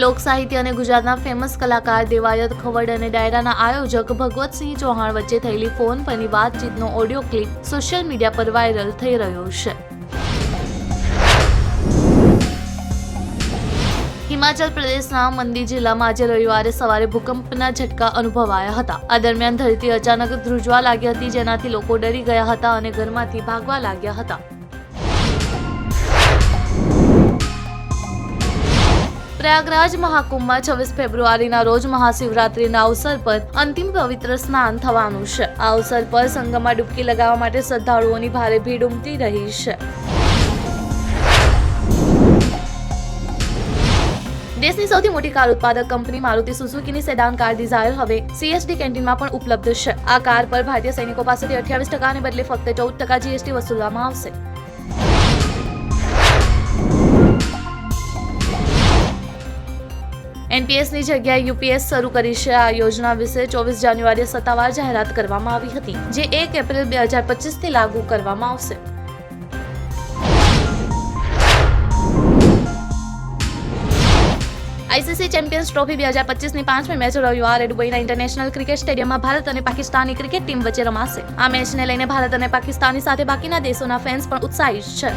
લોક સાહિત્ય અને ગુજરાતના ફેમસ કલાકાર દેવાયત ખવડ અને ડાયરાના આયોજક ભગવતસિંહ ચૌહાણ વચ્ચે થયેલી ફોન પરની વાતચીતનો ઓડિયો ક્લિપ સોશિયલ મીડિયા પર વાયરલ થઈ રહ્યો છે. હિમાચલ પ્રદેશના મંદી જિલ્લામાં આજે રવિવારે સવારે ભૂકંપના ઝટકા અનુભવાયા હતા. આ દરમિયાન ધરતી અચાનક ધ્રુજવા લાગી હતી, જેનાથી લોકો ડરી ગયા હતા અને ઘરમાંથી ભાગવા લાગ્યા હતા. પ્રયાગરાજ મહાકુંભમાં છવ્વીસ ફેબ્રુઆરીના રોજ મહાશિવરાત્રીના અવસર પર અંતિમ પવિત્ર સ્નાન થવાનું છે. આ અવસર પર સંગમમાં ડૂબકી લગાવવા માટે શ્રદ્ધાળુઓની ભારે ભીડ ઉમટી રહી છે. દેશની સૌથી મોટી કાર ઉત્પાદક કંપની મારુતિ સુઝુકીની સેડાન કાર ડિઝાયર હવે સીએસડી કેન્ટીનમાં પણ ઉપલબ્ધ છે. આ કાર પર ભારતીય સૈનિકો પાસેથી અઠ્યાવીસ ટકાને બદલે ફક્ત ચૌદ ટકા જીએસટી વસૂલવામાં આવશે. એનપીએસની જગ્યાએ યુપીએસ શરૂ કરી છે. આ યોજના વિશે ચોવીસ જાન્યુઆરીએ સત્તાવાર જાહેરાત કરવામાં આવી હતી, જે એક એપ્રિલ બે હજાર પચીસથી લાગુ કરવામાં આવશે. આઈસીસી ચેમ્પિયન્સ ટ્રોફી બે હજાર પચીસની પાંચમી મેચ રવિવારે દુબઈના ઇન્ટરનેશનલ ક્રિકેટ સ્ટેડિયમમાં ભારત અને પાકિસ્તાનની ક્રિકેટ ટીમ વચ્ચે રમાશે. આ મેચને લઈને ભારત અને પાકિસ્તાનની સાથે બાકીના દેશોના ફેન્સ પણ ઉત્સાહિત છે.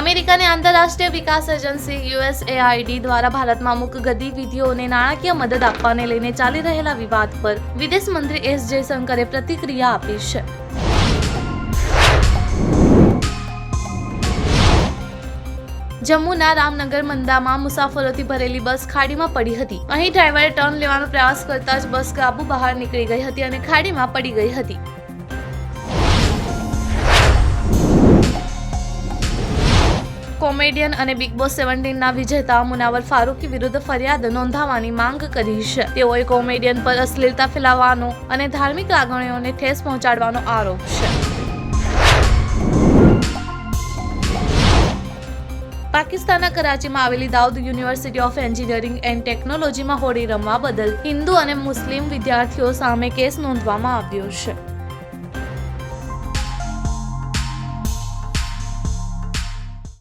અમેરિકાની આંતરરાષ્ટ્રીય વિકાસ એજન્સી યુએસએઆઈડી દ્વારા ભારતમાં અમુક ગતિવિધિઓને નાણાકીય મદદ આપવાને લઈને ચાલી રહેલા વિવાદ પર વિદેશ મંત્રી એસ જયશંકરે પ્રતિક્રિયા આપી છે. જમ્મુના રામનગર મંદામાં મુસાફરોથી ભરેલી બસ ખાડીમાં પડી હતી. અહીં ડ્રાઈવરે ટર્ન લેવાનો પ્રયાસ કરતા જ બસ કાબુ બહાર નીકળી ગઈ હતી અને ખાડીમાં પડી ગઈ હતી. કોમેડિયન અને બિગ બોસ સેવન્ટીનના વિજેતા મુનાવર ફારૂકી વિરુદ્ધ ફરિયાદ નોંધાવવાની માંગ કરી છે. તેઓએ કોમેડિયન પર અશ્લીલતા ફેલાવવાનો અને ધાર્મિક લાગણીઓને ઠેસ પહોંચાડવાનો આરોપ છે. પાકિસ્તાનના કરાચીમાં આવેલી Dawood university of engineering and ટેકનોલોજીમાં હોળી રમવા બદલ હિન્દુ અને મુસ્લિમ વિદ્યાર્થીઓ સામે કેસ નોંધવામાં આવ્યો છે.